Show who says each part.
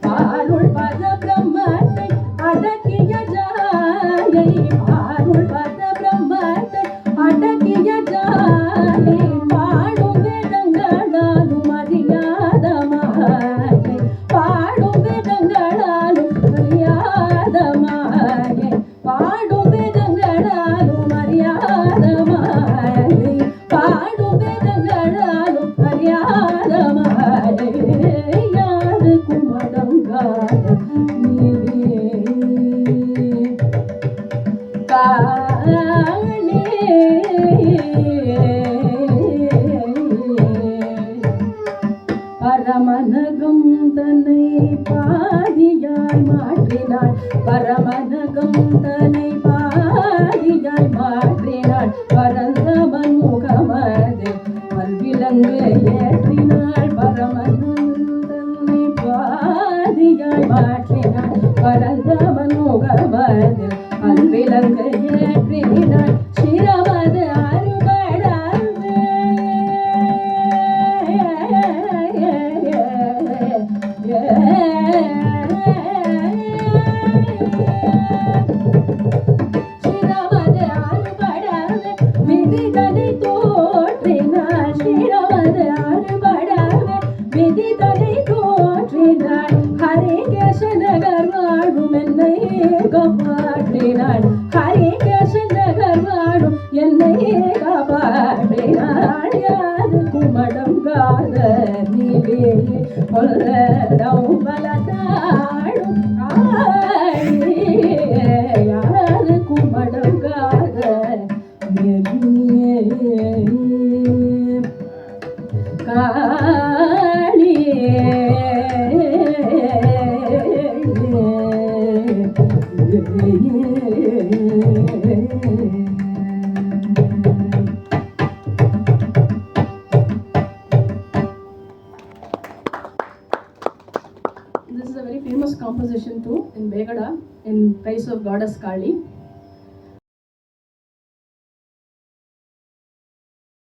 Speaker 1: பாருள் பதம் பரமனகம் தன்னை பாதியாய் மாற்றினாள். பரமனகம் தன்னை பாதியாய் பரந்தவன் முகமது பல்விலங்கு ஏற்றினாள் சிரமது சிரமது அறுபடாது விதிதனை தோற்றினாள் சிரமது அறுபடாது விதிதனை தோற்றினாள் காப்பாற்றினாள். ஹரே கேசநகர் வாழும் என்னை காப்பாற்றினாள் குமடம் காத நீவே கொல்லடம் This is a very famous composition too in Begada in praise of goddess Kali.